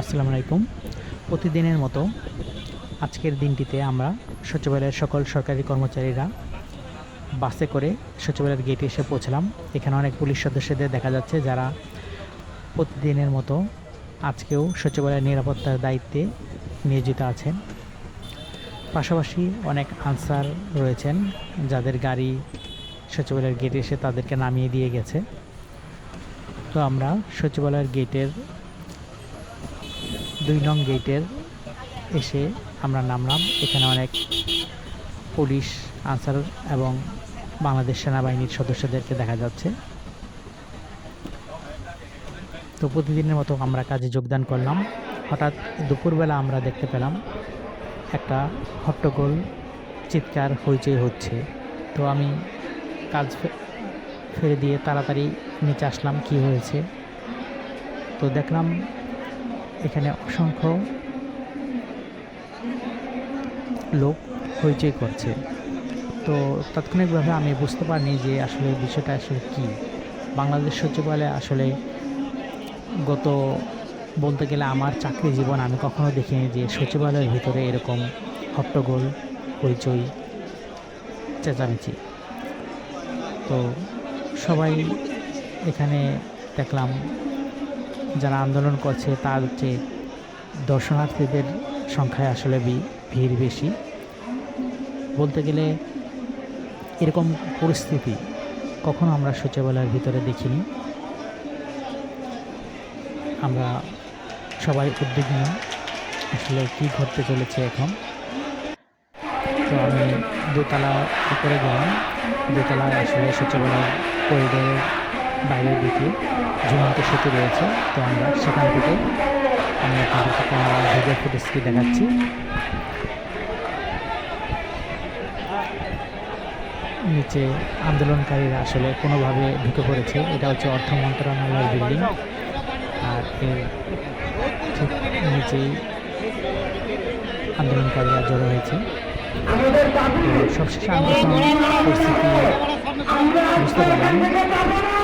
আসসালামু আলাইকুম। প্রতিদিনের মতো আজকের দিনটিতে আমরা সচিবালয়ের সকল সরকারি কর্মচারীরা বাসে করে সচিবালয়ের গেটে এসে পৌঁছলাম। এখানে অনেক পুলিশ সদস্যদের দেখা যাচ্ছে যারা প্রতিদিনের মতো আজকেও সচিবালয়ের নিরাপত্তার দায়িত্বে নিয়োজিত আছেন। পাশাপাশি অনেক আনসার রয়েছেন যাদের গাড়ি সচিবালয়ের গেটে এসে তাদেরকে নামিয়ে দিয়ে গেছে। তো আমরা সচিবালয়ের গেটের দুই নং গেটের এসে আমরা নামলাম। এখানে অনেক পুলিশ, আনসার এবং বাংলাদেশ সেনাবাহিনীর সদস্যদেরকে দেখা যাচ্ছে। তো প্রতিদিনের মতো আমরা কাজে যোগদান করলাম। হঠাৎ দুপুরবেলা আমরা দেখতে পেলাম একটা হট্টগোল চিৎকার হইচই হচ্ছে। তো আমি কাজ ফেলে দিয়ে তাড়াতাড়ি নিচে আসলাম, কি হয়েছে? তো দেখলাম এখানে অসংখ্য লোক হইচই করছে। তো তাৎক্ষণিকভাবে আমি বুঝতে পারিনি যে আসলে বিষয়টা আসলে কী। বাংলাদেশ সচিবালয়ে আসলে গত বলতে গেলে আমার চাকরি জীবন আমি কখনো দেখিনি যে সচিবালয়ের ভিতরে এরকম হট্টগোল, হইচই, চেঁচামেচি। তো সবাই এখানে দেখলাম যারা আন্দোলন করছে, তার হচ্ছে দর্শনার্থীদের সংখ্যায় আসলে ভিড় বেশি। বলতে গেলে এরকম পরিস্থিতি কখনো আমরা সচিবালয়ের ভিতরে দেখিনি। আমরা সবাই উদ্বিগ্ন, আসলে কী ঘটতে চলেছে এখন। তো আমি দোতলা উপরে গেলাম। দোতলায় আসলে সচিবালয় করিডোরের বাইরের দিকে ঝুলন্ত সেতু রয়েছে। তো আমরা সেখান থেকে আমি আপনাদেরকে ভিডিও ফুটেজটি দেখাচ্ছি। নিচে আন্দোলনকারীরা আসলে কোনোভাবে ঢুকে পড়েছে। এটা হচ্ছে অর্থ মন্ত্রণালয়ের বিল্ডিং। আর এর ঠিক নিচেই আন্দোলনকারীরা জড়ো হয়েছে। সবশেষে আন্দোলন পরিস্থিতি বুঝতে পারলাম।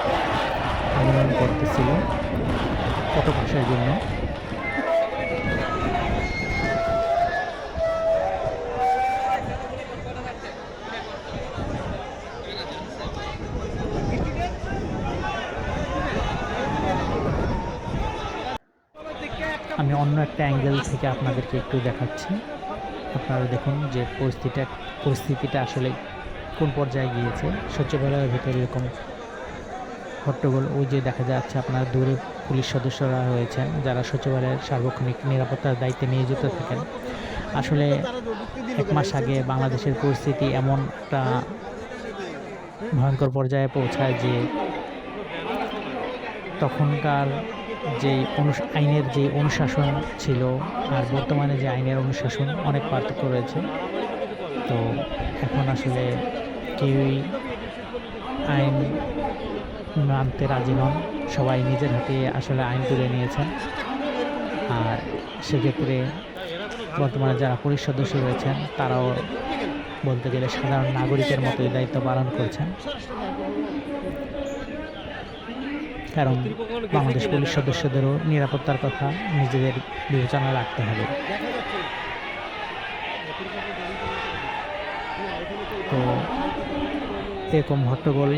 আন্দোলন করতেছিল ভাষার জন্য। আমি অন্য একটা অ্যাঙ্গেল থেকে আপনাদেরকে একটু দেখাচ্ছি। আপনারা দেখুন যে পরিস্থিতিটা পরিস্থিতিটা আসলে কোন পর্যায়ে গিয়েছে। সচিবালয়ের ভিতরে এরকম হট্টগোল ওই যে দেখা যাচ্ছে আপনার দূরে পুলিশ সদস্যরা রয়েছেন, যারা সচিবালয়ের সার্বক্ষণিক নিরাপত্তার দায়িত্বে নিয়োজিত থাকেন। আসলে এক মাস আগে বাংলাদেশের পরিস্থিতি এমন একটা ভয়ঙ্কর পর্যায়ে পৌঁছায় যে তখনকার যে অনু- আইনের যে অনুশাসন ছিল আর বর্তমানে যে আইনের অনুশাসন অনেক পার্থক্য রয়েছে। তো এখন আসলে কেউই আইন মানতে রাজি নন। সবাই নিজের হাতে আসলে আইন তুলে নিয়েছেন। আর সেক্ষেত্রে বর্তমানে যারা পুলিশ সদস্য রয়েছেন, তারাও বলতে গেলে সাধারণ নাগরিকের মতোই দায়িত্ব পালন করছেন। কারণ বাংলাদেশ পুলিশ সদস্যদেরও নিরাপত্তার কথা নিজেদের বিবেচনা রাখতে হবে। তো এরকম হট্টগোল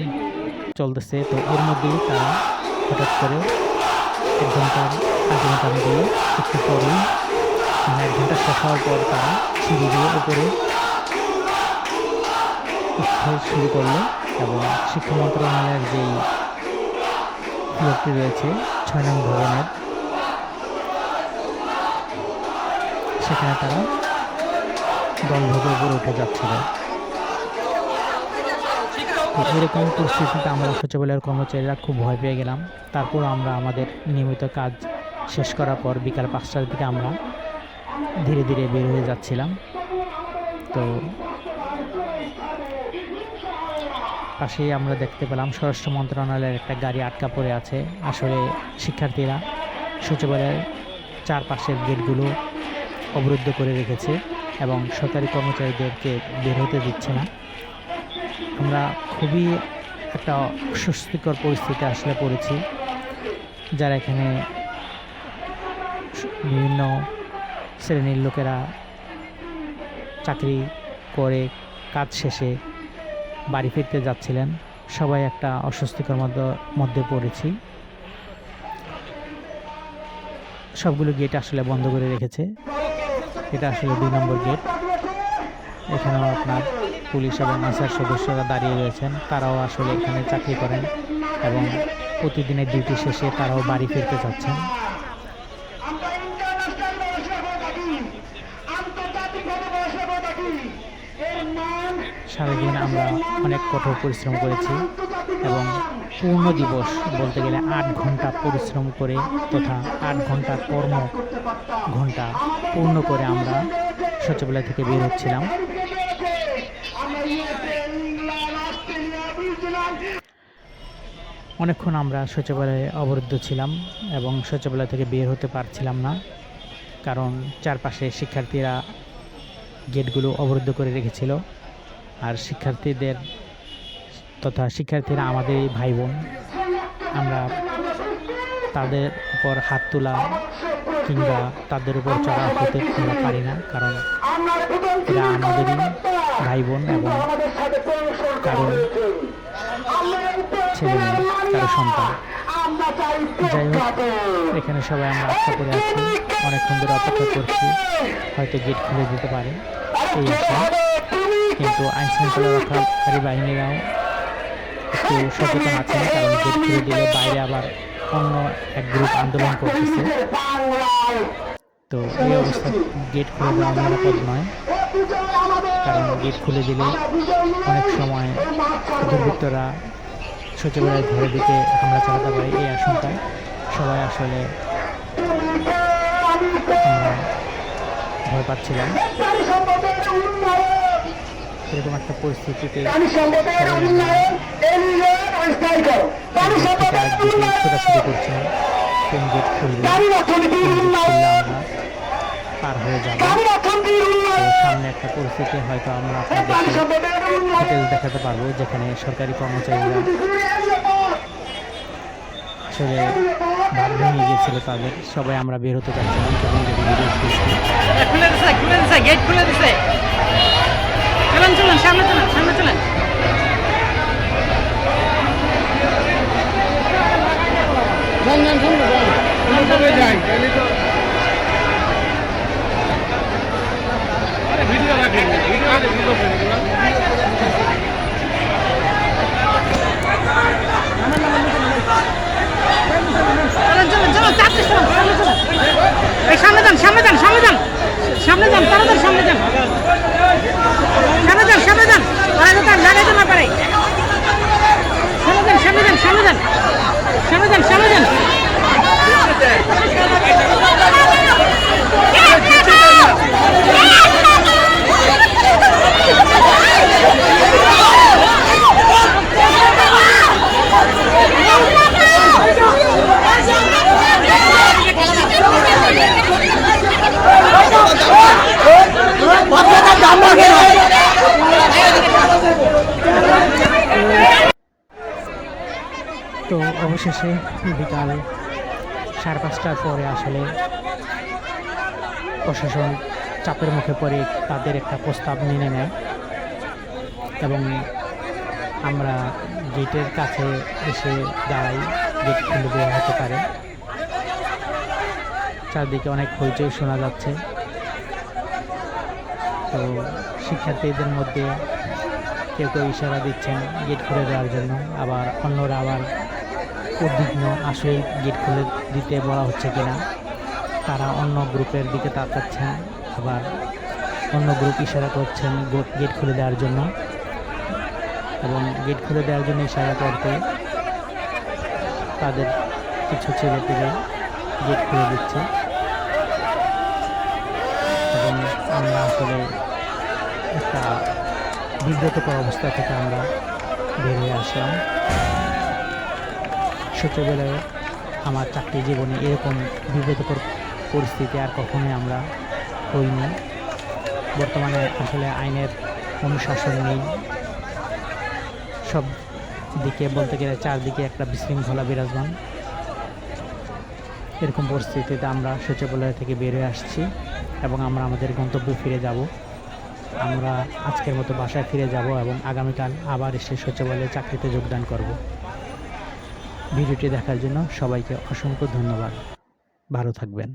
চলতেছে। তো এর মধ্যেই তারা হঠাৎ করে এক ঘণ্টার আগে দিল একটু পরেই মানে এক ঘণ্টা শেষ হওয়ার পর তারা সিঁড়ি দিয়ে উপরে উঠতে শুরু করল এবং শিক্ষা মন্ত্রণালয়ের যেই লোকটি রয়েছে, ছয় নং ভবনের, সেখানে তারা দলভোগের উপরে উঠে যাচ্ছিল। এরকম পরিস্থিতিতে আমরা সচিবালয়ের কর্মচারীরা খুব ভয় পেয়ে গেলাম। তারপর আমরা আমাদের নিয়মিত কাজ শেষ করার পর বিকাল পাঁচটার দিকে আমরা ধীরে ধীরে বের হয়ে যাচ্ছিলাম। তো পাশেই আমরা দেখতে পেলাম স্বরাষ্ট্র মন্ত্রণালয়ের একটা গাড়ি আটকা পড়ে আছে। আসলে শিক্ষার্থীরা সচিবালয়ের চারপাশের গেটগুলো অবরুদ্ধ করে রেখেছে এবং সরকারি কর্মচারীদেরকে বের হতে দিচ্ছে না। আমরা খুবই একটা অস্বস্তিকর পরিস্থিতি আসলে পড়েছি, যারা এখানে বিভিন্ন শ্রেণির লোকেরা চাকরি করে, কাজ শেষে বাড়ি ফিরতে যাচ্ছিলেন, সবাই একটা অস্বস্তিকর মধ্য পড়েছি। সবগুলো গেট আসলে বন্ধ করে রেখেছে। এটা আসলে দুই নম্বর গেট এখানেও আপনার পুলিশ এবং আনসার সদস্যরা দাঁড়িয়ে রয়েছেন। তারাও আসলে এখানে চাকরি করেন এবং প্রতিদিনের ডিউটি শেষে তারাও বাড়ি ফিরতে চাচ্ছেন সারাদিন আমরা অনেক কঠোর পরিশ্রম করেছি এবং পূর্ণ দিবস বলতে গেলে আট ঘণ্টা পরিশ্রম করে তথা আট ঘণ্টা কর্ম ঘণ্টা পূর্ণ করে আমরা সচিবালয় থেকে বের হচ্ছিলাম। অনেকক্ষণ আমরা সচিবালয়ে অবরুদ্ধ ছিলাম এবং সচিবালয় থেকে বের হতে পারছিলাম না, কারণ চারপাশে শিক্ষার্থীরা গেটগুলো অবরুদ্ধ করে রেখেছিল। আর শিক্ষার্থীদের তথা শিক্ষার্থীরা আমাদের ভাই বোন আমরা তাদের উপর হাত তোলা কিংবা তাদের উপর চড়া হতে পারি না, কারণ আমাদেরই ভাই বোন এবং আমাদের সাথে কৌশল কারও ছেলে মেয়ে সন্তান। যাই হোক এখানে সবাই আমরা আশা করে আছি। অনেকক্ষণ ধরে অপেক্ষা করছি। হয়তো গেট খুলে দিতে পারে। এই কিন্তু আইন শৃঙ্খলা রক্ষাকারী বাহিনীরাও একটু সচেতন আছেন কারণ গেট খুলে দিলে বাইরে আবার অন্য এক গ্রুপ আন্দোলন করতেছে। তো এই অবস্থা গেট খুলে দেওয়া নিরাপদ নয়। কারণ গেট খুলে দিলে অনেক সময় দুর্বৃত্তরা সচিবালয়ের ঘরের দিকে হামলা চালাতে পারে এই আশঙ্কায় সবাই আসলে ভয় পাচ্ছিলাম। এরকম একটা পরিস্থিতিতে ছোটাছুটি করছিলাম কোন গেট খুলবে কোন গেট খুললে আমরা পার হয়ে যাব। একটা পরিস্থিতি হয়তো আমরা আপনাদেরকে ফুটেজ দেখাতে পারব যেখানে সরকারি কর্মচারীরা আসলে ভাগ ভেঙে গিয়েছিল তাদের সবাই আমরা বের হতে করছি খুলে দিছে খুলে দিছে গেট খুলে দিছে। চলেন চলেন সামনে চলেন সামনে চলেন। চলেন চলেন চলেন চারটে চলেন সামনে চলেন এই সামনে যান সামনে যান সামনে যান সামনে যান, তাড়াতাড়ি সামনে যান। সামনে যান সামনে যান। তারা যাতে লাগাইতে না পারে সামনে যান সামনে যান সামনে যান। সামনে যান সামনে যান। তো অবশেষে বিকাল সাড়ে পাঁচটার পরে আসলে প্রশাসন চাপের মুখে পড়ে তাদের একটা প্রস্তাব মেনে নেয়। এবং আমরা গেটের কাছে এসে দাঁড়াই, গেট খুলে দেওয়া হতে পারে। চারদিকে অনেক হইচই শোনা যাচ্ছে। তো শিক্ষার্থীদের মধ্যে কেউ কেউ ইশারা দিচ্ছেন গেট খুলে দেওয়ার জন্য। আবার অন্যরা আবার উদ্বিগ্ন আসলে গেট খুলে দিতে বলা হচ্ছে কিনা। তারা অন্য গ্রুপের দিকে তাকাচ্ছেন, আবার অন্য গ্রুপ ইশারা করছেন গেট খুলে দেওয়ার জন্য। এবং গেট খুলে দেওয়ার জন্য ইশারা করতে তাদের কিছু ছেলে পেলে গেট খুলে দিচ্ছে। এবং আমরা আসলে একটা বিব্রতকর অবস্থা থেকে আমরা বের হয়ে আসলাম। ছোটোবেলায় আমার চাকরি জীবনে এরকম বিব্রতকর পরিস্থিতি আর কখনোই আমরা হইনি। বর্তমানে আসলে আইনের অনুশাসন নেই। সব দিকে বলতে গেলে চারদিকে একটা বিশৃঙ্খলা বিরাজমান। এরকম পরিস্থিতিতে আমরা সচিবালয় থেকে বের হয়ে আসছি এবং আমরা আমাদের গন্তব্যে ফিরে যাব। আমরা আজকের মতো বাসায় ফিরে যাব এবং আগামীকাল আবার এসে সচিবালয়ে চাকরিতে যোগদান করব। ভিডিওটি দেখার জন্য সবাইকে অসংখ্য ধন্যবাদ। ভালো থাকবেন।